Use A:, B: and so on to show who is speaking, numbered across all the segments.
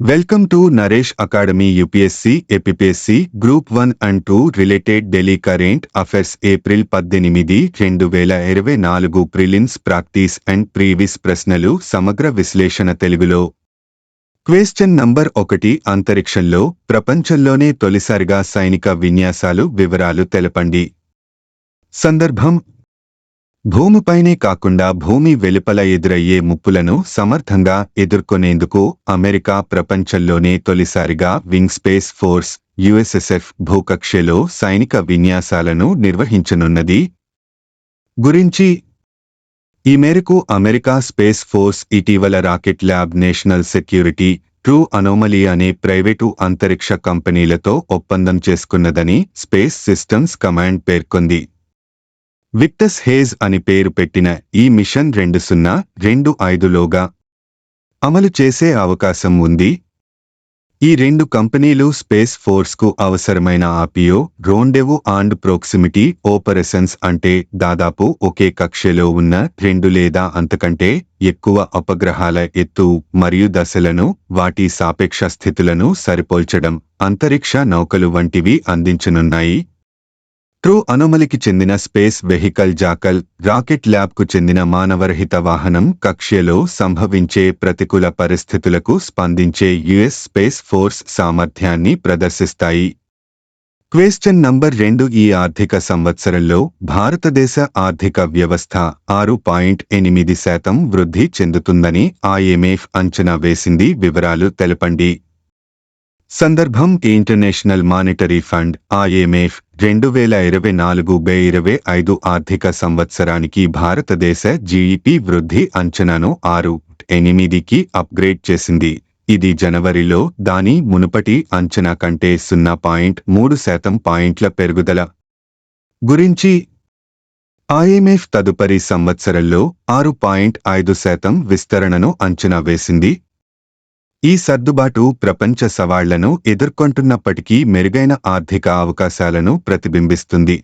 A: Welcome to Naresh academy UPSC APPSC group one and two related Delhi current affairs April పద్దెనిమిది రెండు వేల ఇరవై నాలుగు ప్రిలిమ్స్ ప్రాక్టీస్ అండ్ ప్రీవిస్ ప్రశ్నలు సమగ్ర విశ్లేషణ తెలుగులో. క్వేశ్చన్ నంబర్ ఒకటి అంతరిక్షంలో ప్రపంచంలోనే తొలిసారిగా సైనిక విన్యాసాలు వివరాలు తెలపండి. సందర్భం భూమిపైనే కాకుండా భూమి వెలుపల ఎదురయ్యే ముప్పులను సమర్థంగా ఎదుర్కొనేందుకు అమెరికా ప్రపంచంలోనే తొలిసారిగా వింగ్ స్పేస్ ఫోర్స్ యుఎస్ఎస్ఎఫ్ భూకక్షలో సైనిక విన్యాసాలను నిర్వహించనున్నది. గురించి ఈ మేరకు అమెరికా స్పేస్ ఫోర్స్ ఇటీవల rocket lab national security true anomaly అనే ప్రైవేటు అంతరిక్ష కంపెనీలతో ఒప్పందం చేసుకున్నదని స్పేస్ సిస్టమ్స్ కమాండ్ పేర్కొంది. విక్టస్ హేజ్ అని పేరు పెట్టిన ఈ మిషన్ రెండు సున్నా రెండు ఐదులోగా అమలు చేసే అవకాశం ఉంది. ఈ రెండు కంపెనీలు స్పేస్ ఫోర్స్కు అవసరమైన ఆపియో రోండెవు అండ్ ప్రోక్సిమిటీ ఓపరేషన్స్ అంటే దాదాపు ఒకే కక్షలో ఉన్న రెండు లేదా అంతకంటే ఎక్కువ ఉపగ్రహాల ఎత్తు మరియు దశలను వాటి సాపేక్ష స్థితులను సరిపోల్చడం అంతరిక్ష నౌకలు వంటివి అందించనున్నాయి. ట్రూ అనోమలికి చెందిన స్పేస్ వెహికల్ జాకల్ రాకెట్ ల్యాబ్కు చెందిన మానవరహిత వాహనం కక్ష్యలో సంభవించే ప్రతికూల పరిస్థితులకు స్పందించే యుఎస్ స్పేస్ ఫోర్స్ సామర్థ్యాన్ని ప్రదర్శిస్తాయి. క్వేశ్చన్ నంబర్ రెండు ఈ ఆర్థిక సంవత్సరంలో భారతదేశ ఆర్థిక వ్యవస్థ ఆరు పాయింట్ ఎనిమిది శాతం వృద్ధి చెందుతుందని ఐఎంఎఫ్ అంచనా వేసింది వివరాలు తెలపండి. సందర్భం ఇంటర్నేషనల్ మానిటరీ ఫండ్ ఐఎంఎఫ్ రెండు వేల ఇరవై నాలుగు బే ఇరవై ఐదు ఆర్థిక సంవత్సరానికి భారతదేశ జీఈపీ వృద్ధి అంచనాను ఆరు ఎనిమిదికి అప్గ్రేడ్ చేసింది. ఇది జనవరిలో దాని మునుపటి అంచనా కంటే సున్నా పాయింట్ మూడు శాతం పాయింట్ల పెరుగుదల గురించి ఐఎంఎఫ్ తదుపరి సంవత్సరంలో ఆరు పాయింట్ ఐదు శాతం విస్తరణను అంచనా వేసింది. ఈ సర్దుబాటు ప్రపంచ సవాళ్ళను ఎదుర్కొంటున్నప్పటికీ మెరుగైన ఆర్థిక అవకాశాలను ప్రతిబింబిస్తుంది.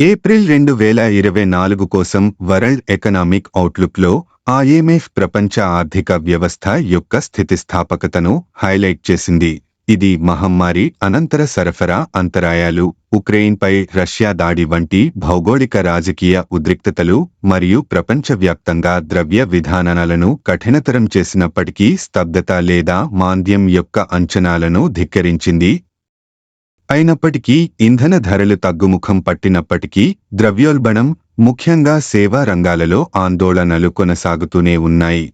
A: ఏప్రిల్ రెండు వేల ఇరవై నాలుగు కోసం వరల్డ్ ఎకనామిక్ అవుట్లుక్లో ఐఎంఎఫ్ ప్రపంచ ఆర్థిక వ్యవస్థ యొక్క స్థితిస్థాపకతను హైలైట్ చేసింది. ఇది మహమ్మారి అనంతర సరఫరా అంతరాయాలు ఉక్రెయిన్పై రష్యా దాడి వంటి భౌగోళిక రాజకీయ ఉద్రిక్తతలు మరియు ప్రపంచవ్యాప్తంగా ద్రవ్య విధానాలను కఠినతరం చేసినప్పటికీ స్తబ్దత లేదా మాంద్యం యొక్క అంచనాలను ధిక్కరించింది. అయినప్పటికీ ఇంధన ధరలు తగ్గుముఖం పట్టినప్పటికీ ద్రవ్యోల్బణం ముఖ్యంగా సేవా రంగాలలో ఆందోళనలు కొనసాగుతూనే ఉన్నాయి.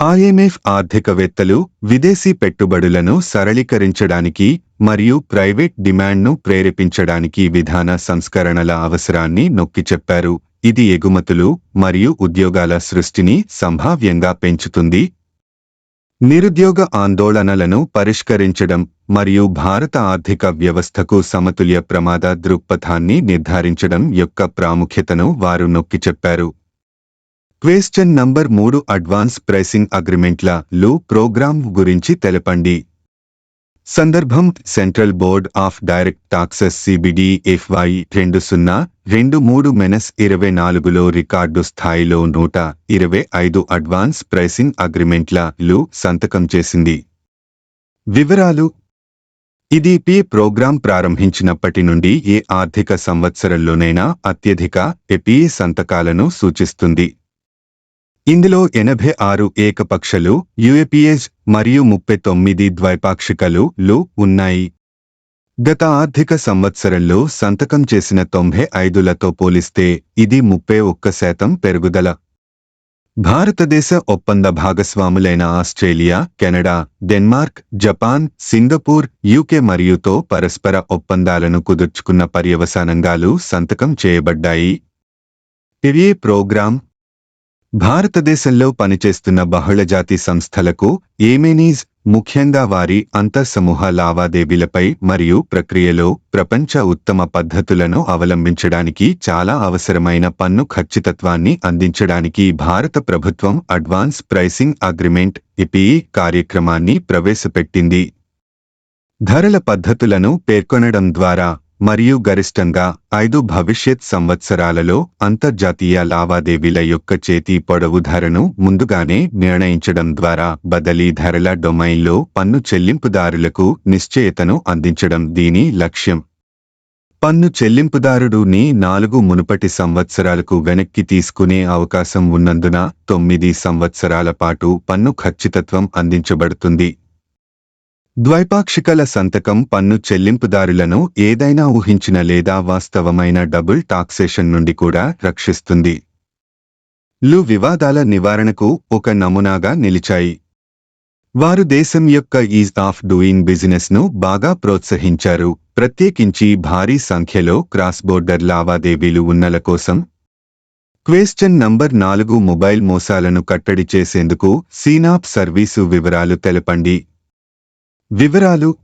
A: ఐఎంఎఫ్ ఆర్థికవేత్తలు విదేశీ పెట్టుబడులను సరళీకరించడానికి మరియు ప్రైవేట్ డిమాండ్ను ప్రేరేపించడానికి విధాన సంస్కరణల అవసరాన్ని నొక్కిచెప్పారు ఇది ఎగుమతులు మరియు ఉద్యోగాల సృష్టిని సంభావ్యంగా పెంచుతుంది. నిరుద్యోగ ఆందోళనలను పరిష్కరించడం మరియు భారత ఆర్థిక వ్యవస్థకు సమతుల్య ప్రమాద దృక్పథాన్ని నిర్ధారించడం యొక్క ప్రాముఖ్యతను వారు నొక్కిచెప్పారు క్వేశ్చన్ నంబర్ మూడు అడ్వాన్స్ ప్రైసింగ్ అగ్రిమెంట్ల లు ప్రోగ్రామ్ గురించి తెలపండి. సందర్భం central board of direct taxes CBD FY రెండు సున్నా రెండు మూడు మెనస్ ఇరవై నాలుగులో రికార్డు స్థాయిలో నూట ఇరవై ఐదు అడ్వాన్స్ ప్రైసింగ్ అగ్రిమెంట్ల లు సంతకం చేసింది. వివరాలు. ఇది పి ప్రోగ్రాం ప్రారంభించినప్పటి నుండి ఏ ఆర్థిక సంవత్సరంలోనైనా అత్యధిక ఎపిఏ సంతకాలను సూచిస్తుంది. ఇందులో ఎనభై ఆరు ఏకపక్షలు యుఏపిఎస్ మరియు ముప్పై తొమ్మిది ద్వైపాక్షికలు లు ఉన్నాయి. గత ఆర్థిక సంవత్సరంలో సంతకం చేసిన తొంభై ఐదులతో పోలిస్తే ఇది ముప్పై ఒక్క శాతం పెరుగుదల. భారతదేశ ఒప్పంద భాగస్వాములైన Australia Canada Denmark Japan Singapore UK మరియుతో పరస్పర ఒప్పందాలను కుదుర్చుకున్న పర్యవసానంగాలు సంతకం చేయబడ్డాయి. ఇవే ప్రోగ్రాం భారతదేశంలో పనిచేస్తున్న బహుళజాతి సంస్థలకు ఏమేనీస్ ముఖ్యంగా వారి అంతర్సమూహ లావాదేవీలపై మరియు ప్రక్రియలో ప్రపంచ ఉత్తమ పద్ధతులను అవలంబించడానికి చాలా అవసరమైన పన్ను ఖచ్చితత్వాన్ని అందించడానికి భారత ప్రభుత్వం అడ్వాన్స్ ప్రైసింగ్ అగ్రిమెంట్ ఇపిఈ కార్యక్రమాన్ని ప్రవేశపెట్టింది. ధరల పద్ధతులను పేర్కొనడం ద్వారా మరియు గరిష్టంగా ఐదు భవిష్యత్ సంవత్సరాలలో అంతర్జాతీయ లావాదేవీల యొక్క చేతి పొడవు ధరను ముందుగానే నిర్ణయించడం ద్వారా బదిలీ ధరల డొమైన్లో పన్ను చెల్లింపుదారులకు నిశ్చయతను అందించడం దీని లక్ష్యం. పన్ను చెల్లింపుదారుడుని నాలుగు మునుపటి సంవత్సరాలకు వెనక్కి తీసుకునే అవకాశం ఉన్నందున తొమ్మిది సంవత్సరాల పాటు పన్ను ఖచ్చితత్వం అందించబడుతుంది. ద్వైపాక్షికల సంతకం పన్ను చెల్లింపుదారులను ఏదైనా ఊహించిన లేదా వాస్తవమైన డబుల్ టాక్సేషన్ నుండి కూడా రక్షిస్తుంది. లు వివాదాల నివారణకు ఒక నమూనాగా నిలిచాయి. వారు దేశం యొక్క ఈజ్ ఆఫ్ డూయింగ్ బిజినెస్ను బాగా ప్రోత్సహించారు. ప్రత్యేకించి భారీ సంఖ్యలో క్రాస్ బోర్డర్ లావాదేవీలు ఉన్నల కోసం క్వేశ్చన్ నంబర్ నాలుగు మొబైల్ మోసాలను కట్టడి చేసేందుకు సీనాప్ సర్వీసు వివరాలు తెలపండి. వివరాలు.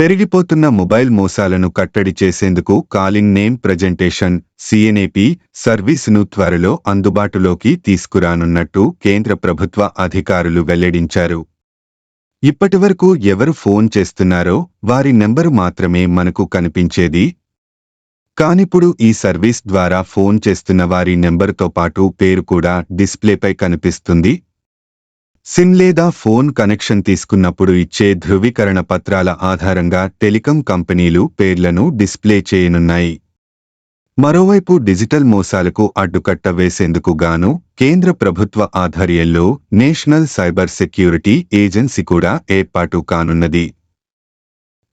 A: పెరిగిపోతున్న మొబైల్ మోసాలను కట్టడి చేసేందుకు కాలింగ్ నేమ్ ప్రజెంటేషన్ సిఎన్ఏపి సర్వీసును త్వరలో అందుబాటులోకి తీసుకురానున్నట్టు కేంద్ర ప్రభుత్వ అధికారులు వెల్లడించారు. ఇప్పటివరకు ఎవరు ఫోన్ చేస్తున్నారో వారి నెంబరు మాత్రమే మనకు కనిపించేది. కానిప్పుడు ఈ సర్వీస్ ద్వారా ఫోన్ చేస్తున్న వారి నెంబరుతో పాటు పేరు కూడా డిస్ప్లేపై కనిపిస్తుంది. సిమ్ లేదా ఫోన్ కనెక్షన్ తీసుకున్నప్పుడు ఇచ్చే ధృవీకరణ పత్రాల ఆధారంగా టెలికం కంపెనీలు పేర్లను డిస్ప్లే చేయనున్నాయి. మరోవైపు డిజిటల్ మోసాలకు అడ్డుకట్ట వేసేందుకు గాను కేంద్ర ప్రభుత్వ ఆధ్వర్యంలో నేషనల్ సైబర్ సెక్యూరిటీ ఏజెన్సీ కూడా ఏర్పాటు కానున్నది.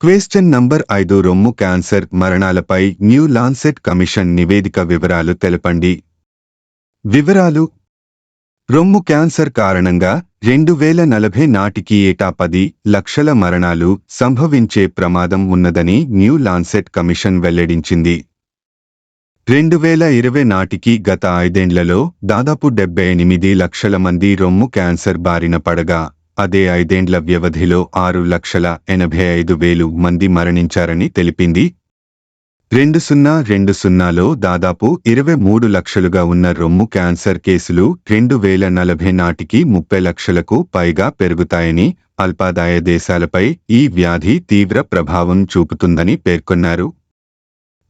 A: క్వేశ్చన్ నంబర్ ఐదు రొమ్ము క్యాన్సర్ మరణాలపై న్యూ లాన్సెట్ కమిషన్ నివేదిక వివరాలు తెలపండి. వివరాలు రొమ్ము క్యాన్సర్ కారణంగా రెండు వేల నలభై నాటికి ఏటా పది లక్షల మరణాలు సంభవించే ప్రమాదం ఉన్నదని న్యూ లాన్సెట్ కమిషన్ వెల్లడించింది. రెండు వేల ఇరవై నాటికి గత ఐదేండ్లలో దాదాపు డెబ్బై ఎనిమిది లక్షల మంది రొమ్ము క్యాన్సర్ బారిన పడగా అదే ఐదేండ్ల వ్యవధిలో ఆరు లక్షల ఎనభై ఐదు వేలు మంది మరణించారని తెలిపింది రెండు సున్నా రెండు సున్నాలో దాదాపు ఇరవై మూడు లక్షలుగా ఉన్న రొమ్ము క్యాన్సర్ కేసులు రెండు వేల నలభై నాటికి ముప్పై లక్షలకు పైగా పెరుగుతాయని అల్పాదాయ దేశాలపై ఈ వ్యాధి తీవ్ర ప్రభావం చూపుతుందని పేర్కొన్నారు.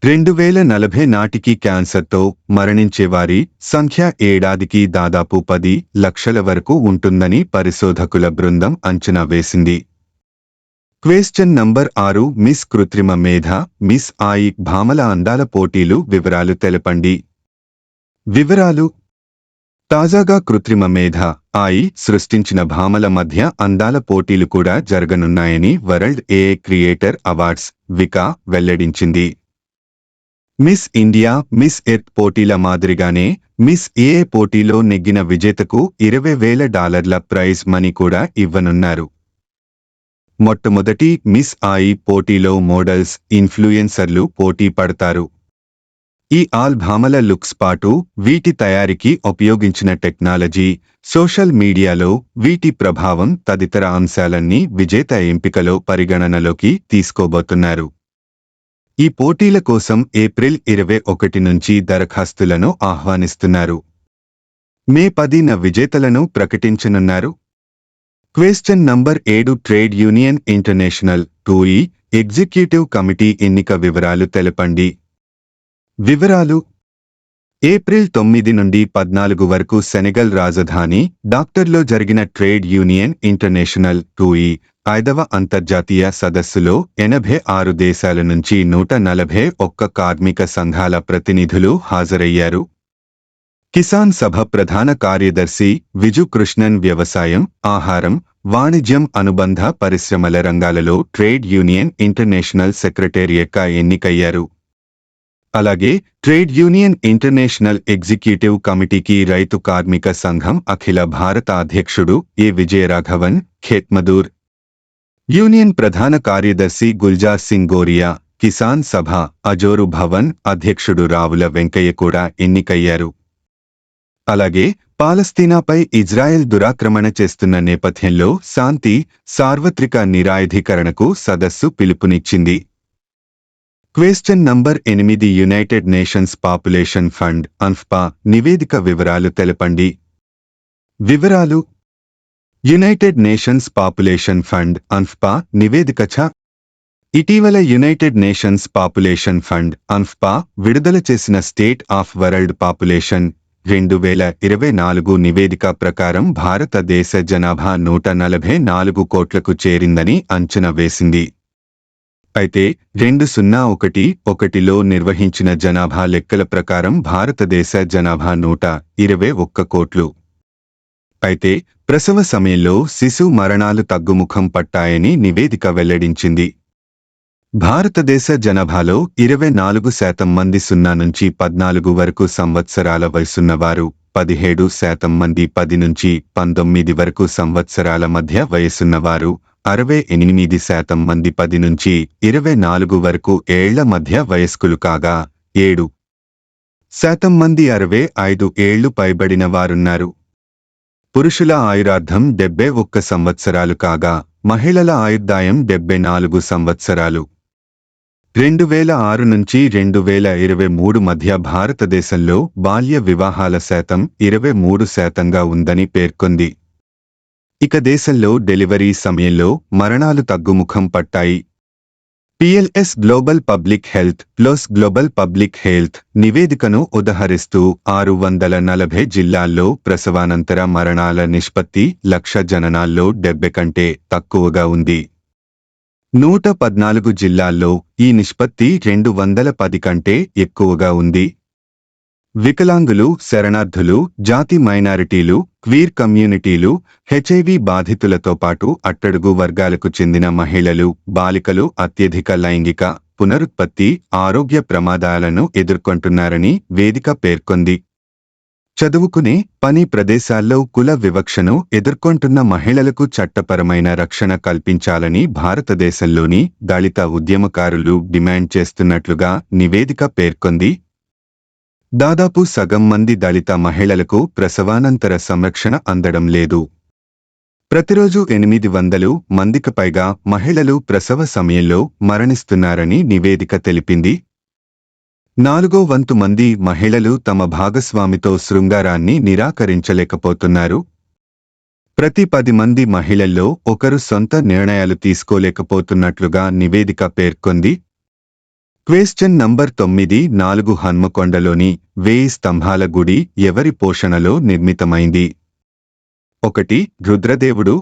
A: రెండు వేల నలభై నాటికి క్యాన్సర్తో మరణించేవారి సంఖ్య ఏడాదికి దాదాపు పది లక్షల వరకు ఉంటుందని పరిశోధకుల బృందం అంచనా వేసింది. క్వేశ్చన్ నంబర్ ఆరు మిస్ కృత్రిమ మేధ మిస్ ఆయి భామల అందాల పోటీలు వివరాలు తెలపండి. వివరాలు. తాజాగా కృత్రిమ మేధ ఆయి సృష్టించిన భామల మధ్య అందాల పోటీలు కూడా జరగనున్నాయని వరల్డ్ ఏఏ క్రియేటర్ అవార్డ్స్ వికా వెల్లడించింది. మిస్ ఇండియా మిస్ ఎర్త్ పోటీల మాదిరిగానే మిస్ ఏఏ పోటీలో నెగ్గిన విజేతకు ఇరవై వేల డాలర్ల ప్రైజ్ మనీ కూడా ఇవ్వనున్నారు. మొట్టమొదటి మిస్ ఆయి పోటీలో మోడల్స్ ఇన్ఫ్లుయెన్సర్లు పోటీ పడతారు. ఈ ఆల్ భామల లుక్స్ పాటు వీటి తయారీకి ఉపయోగించిన టెక్నాలజీ సోషల్ మీడియాలో వీటి ప్రభావం తదితర అంశాలన్నీ విజేత ఎంపికలో పరిగణనలోకి తీసుకోబోతున్నారు. ఈ పోటీల కోసం ఏప్రిల్ ఇరవై ఒకటి నుంచి దరఖాస్తులను ఆహ్వానిస్తున్నారు. మే పదిన విజేతలను ప్రకటించనున్నారు. క్వశ్చన్ నంబర్ ఏడు ట్రేడ్ యూనియన్ ఇంటర్నేషనల్ టూఈ ఎగ్జిక్యూటివ్ కమిటీ ఎన్నిక వివరాలు తెలపండి. వివరాలు. ఏప్రిల్ తొమ్మిది నుండి పద్నాలుగు వరకు సెనెగల్ రాజధాని డాక్టర్లో జరిగిన ట్రేడ్ యూనియన్ ఇంటర్నేషనల్ టూఈ ఐదవ అంతర్జాతీయ సదస్సులో ఎనభై ఆరు దేశాల నుంచి నూట నలభై ఒక్క కార్మిక సంఘాల ప్రతినిధులు హాజరయ్యారు. కిసాన్ సభ ప్రధాన కార్యదర్శి విజు కృష్ణన్ వ్యవసాయం ఆహారం వాణిజ్యం అనుబంధ పరిశ్రమల రంగాలలో ట్రేడ్ యూనియన్ ఇంటర్నేషనల్ సెక్రటేరియట్గా ఎన్నికయ్యారు. అలాగే ట్రేడ్ యూనియన్ ఇంటర్నేషనల్ ఎగ్జిక్యూటివ్ కమిటీకి రైతు కార్మిక సంఘం అఖిల భారత అధ్యక్షుడు ఏ విజయరాఘవన్ ఖేత్మదూర్. యూనియన్ ప్రధాన కార్యదర్శి గుల్జార్ సింగ్ గోరియా కిసాన్ సభ అజోరు భవన్ అధ్యక్షుడు రావుల వెంకయ్య కూడా ఎన్నికయ్యారు. అలాగే పాలస్తీనాపై ఇజ్రాయెల్ దురాక్రమణ చేస్తున్న నేపథ్యంలో శాంతి సార్వత్రిక నిరాయుధీకరణకు సదస్సు పిలుపునిచ్చింది. క్వేశ్చన్ నంబర్ ఎనిమిది united nations population fund UNFPA నివేదిక వివరాలు తెలపండి. వివరాలు united nations population fund UNFPA నివేదిక ఛ ఇటీవల united nations population fund UNFPA విడుదల చేసిన స్టేట్ ఆఫ్ వరల్డ్ పాపులేషన్ రెండు వేల ఇరవై నాలుగు నివేదిక ప్రకారం భారతదేశ జనాభా నూట నలభై నాలుగు కోట్లకు చేరిందని అంచనా వేసింది. అయితే రెండు సున్నా ఒకటి ఒకటిలో నిర్వహించిన జనాభా లెక్కల ప్రకారం భారతదేశ జనాభా నూట ఇరవై ఒక్క కోట్లు. అయితే ప్రసవ సమయంలో శిశు మరణాలు తగ్గుముఖం పట్టాయని నివేదిక వెల్లడించింది. భారతదేశ జనాభాలో ఇరవై నాలుగు శాతం మంది సున్నా నుంచి పద్నాలుగు వరకు సంవత్సరాల వయసున్నవారు పదిహేడు శాతం మంది పది నుంచి పంతొమ్మిది వరకు సంవత్సరాల మధ్య వయసున్నవారు అరవై ఎనిమిది శాతం మంది పది నుంచి ఇరవై నాలుగు వరకు ఏళ్ళ మధ్య వయస్కులు కాగా ఏడు శాతం మంది అరవై ఐదు ఏళ్ళు పైబడిన వారున్నారు. పురుషుల ఆయురార్థం డెబ్బై ఒక్క సంవత్సరాలు కాగా మహిళల ఆయుర్దాయం డెబ్బై నాలుగు సంవత్సరాలు. రెండు వేల ఆరు నుంచి రెండు వేల ఇరవై మూడు మధ్య భారతదేశంలో బాల్య వివాహాల శాతం ఇరవై మూడు శాతంగా ఉందని పేర్కొంది. ఇక దేశంలో డెలివరీ సమయంలో మరణాలు తగ్గుముఖం పట్టాయి. PLS global public health plus global public health నివేదికను ఉదహరిస్తూ ఆరు వందల నలభై జిల్లాల్లో ప్రసవానంతర మరణాల నిష్పత్తి లక్ష జననాల్లో డెబ్బె కంటే తక్కువగా ఉంది. నూట పద్నాలుగు జిల్లాల్లో ఈ నిష్పత్తి రెండు వందల పది కంటే ఎక్కువగా ఉంది. వికలాంగులు శరణార్థులు జాతి మైనారిటీలు క్వీర్ కమ్యూనిటీలు హెచ్ఐవి బాధితులతో పాటు అట్టడుగు వర్గాలకు చెందిన మహిళలు బాలికలు అత్యధిక లైంగిక పునరుత్పత్తి ఆరోగ్య ప్రమాదాలను ఎదుర్కొంటున్నారని వేదిక పేర్కొంది. చదువుకునే పని ప్రదేశాల్లో కుల వివక్షను ఎదుర్కొంటున్న మహిళలకు చట్టపరమైన రక్షణ కల్పించాలని భారతదేశంలోని దళిత ఉద్యమకారులు డిమాండ్ చేస్తున్నట్లుగా నివేదిక పేర్కొంది. దాదాపు సగం మంది దళిత మహిళలకు ప్రసవానంతర సంరక్షణ అందడం లేదు. ప్రతిరోజు ఎనిమిది వందలు మందికి పైగా మహిళలు ప్రసవ సమయంలో మరణిస్తున్నారని నివేదిక తెలిపింది. నాలుగో వంతు మంది మహిళలు తమ భాగస్వామితో శృంగారాన్ని నిరాకరించలేకపోతున్నారు. ప్రతి పది మంది మహిళల్లో ఒకరు సొంత నిర్ణయాలు తీసుకోలేకపోతున్నట్లుగా నివేదిక పేర్కొంది. క్వేశ్చన్ నంబర్ తొమ్మిది నాలుగు హన్మకొండలోని వేయి స్తంభాల గుడి ఎవరి పోషణలో నిర్మితమైంది? ఒకటి రుద్రదేవుడు.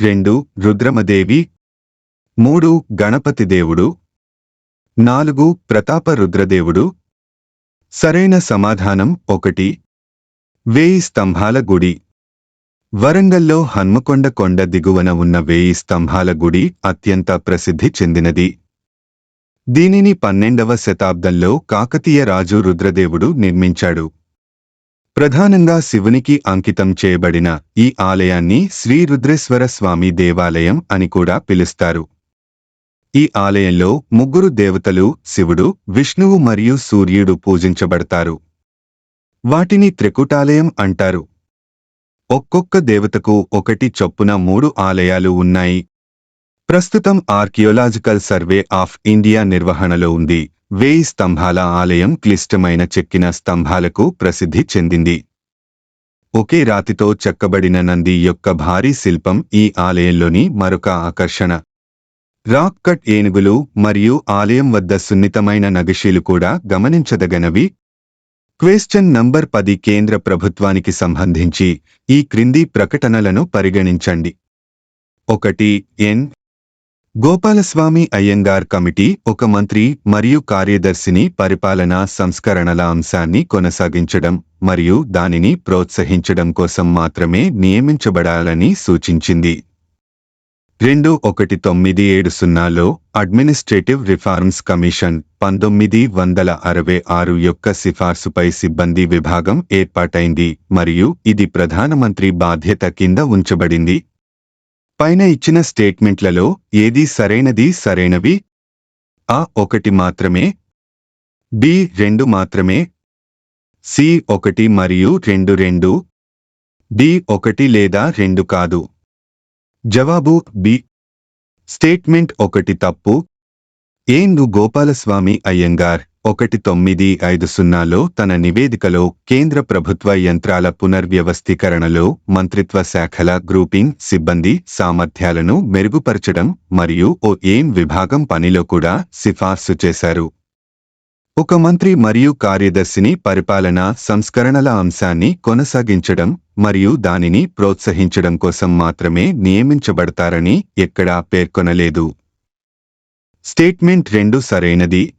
A: రెండు రుద్రమదేవి. మూడు గణపతి దేవుడు. నాలుగు ప్రతాప రుద్రదేవుడు. సరైన సమాధానం ఒకటి. వేయి స్తంభాల గుడి. వరంగల్లో హన్మకొండ కొండ దిగువన ఉన్న వేయి స్తంభాల గుడి అత్యంత ప్రసిద్ధి చెందినది. దీనిని పన్నెండవ శతాబ్దంలో కాకతీయ రాజు రుద్రదేవుడు నిర్మించాడు. ప్రధానంగా శివునికి అంకితం చేయబడిన ఈ ఆలయాన్ని శ్రీ రుద్రేశ్వర స్వామి దేవాలయం అని కూడా పిలుస్తారు. ఈ ఆలయంలో ముగ్గురు దేవతలు శివుడు విష్ణువు మరియు సూర్యుడు పూజించబడతారు. వాటిని త్రికుటాలయం అంటారు. ఒక్కొక్క దేవతకు ఒకటి చొప్పున మూడు ఆలయాలు ఉన్నాయి. ప్రస్తుతం ఆర్కియోలాజికల్ సర్వే ఆఫ్ ఇండియా నిర్వహణలో ఉంది. వేయి స్తంభాల ఆలయం క్లిష్టమైన చెక్కిన స్తంభాలకు ప్రసిద్ధి చెందింది. ఒకే రాతితో చెక్కబడిన నంది యొక్క భారీ శిల్పం ఈ ఆలయంలోని మరొక ఆకర్షణ. రాక్ కట్ ఏనుగులు మరియు ఆలయం వద్ద సున్నితమైన నగషీలు కూడా గమనించదగనవి. క్వేశ్చన్ నంబర్ పది కేంద్ర ప్రభుత్వానికి సంబంధించి ఈ క్రింది ప్రకటనలను పరిగణించండి. ఒకటి ఎన్. గోపాలస్వామి అయ్యంగార్ కమిటీ ఒక మంత్రి మరియు కార్యదర్శిని పరిపాలనా సంస్కరణల అంశాన్ని కొనసాగించడం మరియు దానిని ప్రోత్సహించడం కోసం మాత్రమే నియమించబడాలని సూచించింది. రెండు ఒకటి తొమ్మిది ఏడు సున్నాలో అడ్మినిస్ట్రేటివ్ రిఫార్మ్స్ కమిషన్ పంతొమ్మిది వందల అరవై ఆరు యొక్క సిఫార్సుపై సిబ్బంది విభాగం ఏర్పాటైంది మరియు ఇది ప్రధానమంత్రి బాధ్యత కింద ఉంచబడింది. పైన ఇచ్చిన స్టేట్మెంట్లలో ఏది సరైనది సరైనవి? ఆ ఒకటి మాత్రమే. బి రెండు మాత్రమే. సి ఒకటి మరియు రెండు రెండు. డి ఒకటి లేదా రెండు కాదు. జవాబు బి. స్టేట్మెంట్ ఒకటి తప్పు. ఏందు గోపాలస్వామి అయ్యంగార్ ఒకటి తొమ్మిది ఐదు సున్నాలో తన నివేదికలో కేంద్ర ప్రభుత్వ యంత్రాల పునర్వ్యవస్థీకరణలో మంత్రిత్వ శాఖల గ్రూపింగ్ సిబ్బంది సామర్థ్యాలను మెరుగుపరచడం మరియు ఓ ఏం విభాగం పనిలో కూడా సిఫార్సు చేశారు. ఒక మంత్రి మరియు కార్యదర్శిని పరిపాలనా సంస్కరణల అంశాన్ని కొనసాగించడం మరియు దానిని ప్రోత్సహించడం కోసం మాత్రమే నియమించబడతారని ఎక్కడా పేర్కొనలేదు. స్టేట్మెంట్ రెండు సరైనది.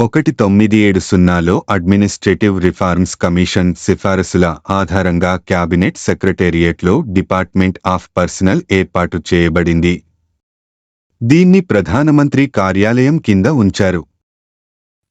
A: ఒకటి తొమ్మిది ఏడు సున్నాలో అడ్మినిస్ట్రేటివ్ రిఫార్మ్స్ కమిషన్ సిఫారసుల ఆధారంగా క్యాబినెట్ సెక్రటేరియట్లో డిపార్ట్మెంట్ ఆఫ్ పర్సనల్ ఏర్పాటు చేయబడింది. దీన్ని ప్రధానమంత్రి కార్యాలయం కింద ఉంచారు.